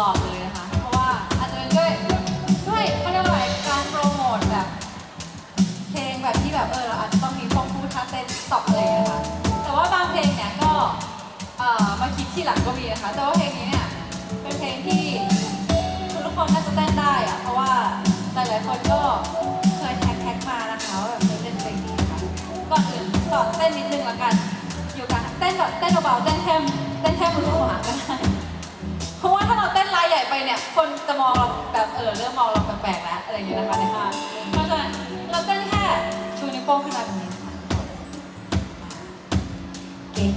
ลอดเลยนะคะ เพราะว่าอาจจะเป็นด้วยด้วยเขาเรียกว่าอะไรการโปรโมทแบบ เพลงแบบที่แบบเออเราอาจจะต้องมีพวกพูดท่าเต้นตอบอะไรอย่างเงี้ยค่ะแต่ว่าบางเพลงเนี่ยก็เอ่อมาคิดที่หลังก็มีนะคะ แต่ว่าเพลงนี้เนี่ยเป็นเพลงที่ทุกคนน่าจะเต้นได้อะเพราะว่าหลายๆคนก็เคยแท็กแท็กมานะคะว่าแบบเคยเต้นเพลงนี้ค่ะก่อนอื่นสอนเต้นนิดนึงละกัน อยู่กันเต้นแบบเต้นเบาๆเต้นแค่เต้นแค่มือขวาก็ได้ คนจะมองเราแบบเออเริ่มมองเราแปลกๆแล้วอะไรอย่างเงี้ยนะคะในภางเพราะฉะนั้นเราเต้นแค่ชูนิ้วโป้งขึ้นมาแบบนี้ค่ะเก่ง